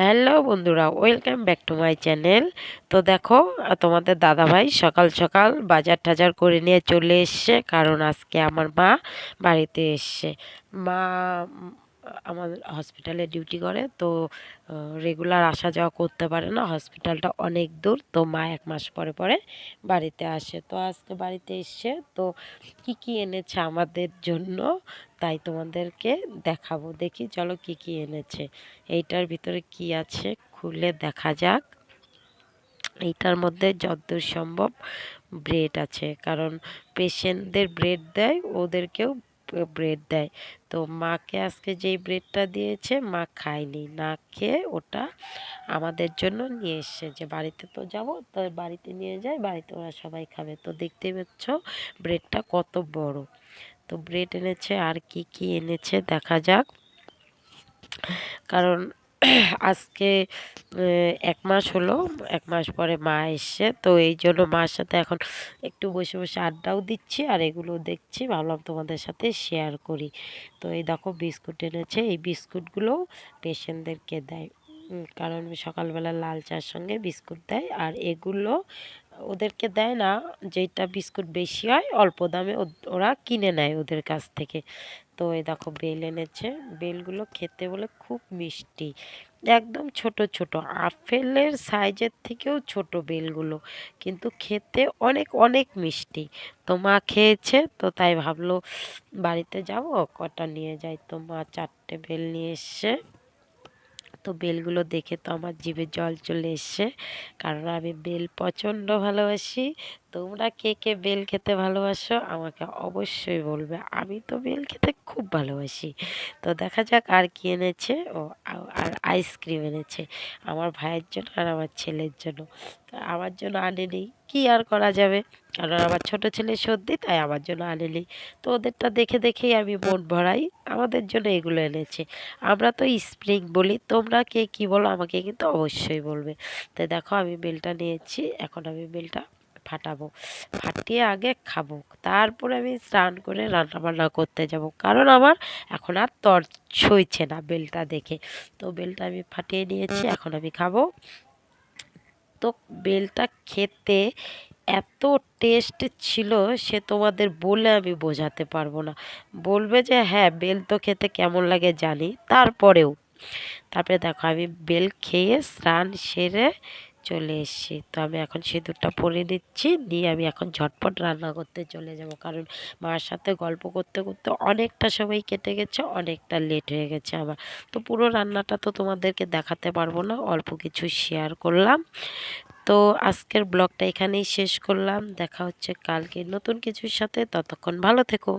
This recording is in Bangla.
হ্যালো বন্ধুরা, welcome back to my channel. তো দেখো, তোমাদের দাদাভাই সকাল সকাল বাজার টাজার করে নিয়ে চলে এসছে, কারণ আজকে আমার মা বাড়িতে এসছে। মা আমাদের হসপিটালে ডিউটি করে, তো রেগুলার আসা যাওয়া করতে পারে না। হসপিটালটা অনেক দূর, তো মা এক মাস পরে পরে বাড়িতে আসে। তো আজকে বাড়িতে এসছে, তো কি কি এনেছে আমাদের জন্য তাই তোমাদেরকে দেখাবো। দেখি, চলো কি কি এনেছে। এইটার ভিতরে কি আছে খুলে দেখা যাক। এইটার মধ্যে যতদূর সম্ভব ব্রেড আছে, কারণ পেশেন্টদের ব্রেড দেয়, ওদেরকেও ব্রেড দেয়। তো মাকে আজকে যেই ব্রেডটা দিয়েছে, মা খায়নি। না খেয়ে ওটা আমাদের জন্য নিয়ে এসছে যে বাড়িতে তো যাব, তো বাড়িতে নিয়ে যায়, বাড়িতে ওরা সবাই খাবে। তো দেখতে পাচ্ছ ব্রেডটা কত বড়। তো ব্রেড এনেছে আর কি কি এনেছে দেখা যাক। কারণ আজকে এক মাস হলো, এক মাস পরে মা এসছে। তো এই জন্য মার সাথে এখন একটু বসে বসে আড্ডাও দিচ্ছি আর এগুলো দেখছি। ভাবলাম তোমাদের সাথে শেয়ার করি। তো এই দেখো বিস্কুট এনেছে। এই বিস্কুটগুলো পেশেন্টদেরকে দেয়। কারণ সকালবেলা লাল চার সঙ্গে বিস্কুট দেয়। আর এগুলো ওদেরকে দেয় না যেটা বিস্কুট বেশি হয়, অল্প দামে ওরা কিনে নেয় ওদের কাছ থেকে। তো এই দেখো বেল এনেছে। বেলগুলো খেতে বলে খুব মিষ্টি। একদম ছোট ছোট। আপেলের সাইজের থেকেও ছোট বেলগুলো। কিন্তু খেতে অনেক অনেক মিষ্টি। তো মা খেয়েছে, তো তাই ভাবলো বাড়িতে যাব, কটা নিয়ে যাই। তো মা চারটে বেল নিয়ে এসছে। তো বেলগুলো দেখে তো আমার জিভে জল চলে এসছে। কারণ আমি বেল প্রচণ্ড ভালোবাসি। তোমরা কে কে বেল খেতে ভালোবাসো আমাকে অবশ্যই বলবে। আমি তো বেল খেতে খুব ভালোবাসি। তো দেখা যাক আর কি এনেছে। ও আর আইসক্রিম এনেছে। আমার ভাইয়ের জন্য আর আমার ছেলের জন্য। তো আমার জন্য আনেনি। কি আর করা যাবে? কারণ আমার ছোট ছেলে সর্দি, তাই আমার জন্য আনেনি। তো ওদেরটা দেখে দেখেই আমি মন ভরাই। আমাদের জন্য এগুলো এনেছে। আমরা তো স্প্রিং বলি। তোমরা কে কি বলো আমাকে কিন্তু অবশ্যই বলবে। তাই দেখো, আমি বেলটা নিয়েছি। এখন আমি বেলটা ফাটাবো। ফাটিয়ে আগে খাব। তারপরে আমি স্নান করে রান্না বান্না করতে যাব। কারণ আমার এখন আর তর সইছে না বেলটা দেখে। তো বেলটা আমি ফাটিয়ে নিয়েছি। এখন আমি খাব। তো বেলটা খেতে এত টেস্ট ছিল সে তোমাদের বলে আমি বোঝাতে পারব না। বলবে যে হ্যাঁ বেল তো খেতে কেমন লাগে জানি। তারপরেও, তারপরে দেখো আমি বেল খেয়ে স্নান সেরে চলে এসেছি। তো আমি এখন সিঁদুরটা পরে নিচ্ছি, নিয়ে আমি এখন ঝটপট রান্না করতে চলে যাব। কারণ মার সাথে গল্প করতে করতে অনেকটা সময় কেটে গেছে, অনেকটা লেট হয়ে গেছে আমার। তো পুরো রান্নাটা তো তোমাদেরকে দেখাতে পারব না, অল্প কিছু শেয়ার করলাম। তো আজকের ব্লগটা এখানেই শেষ করলাম। দেখা হচ্ছে কালকে নতুন কিছুর সাথে। ততক্ষণ ভালো থেকো।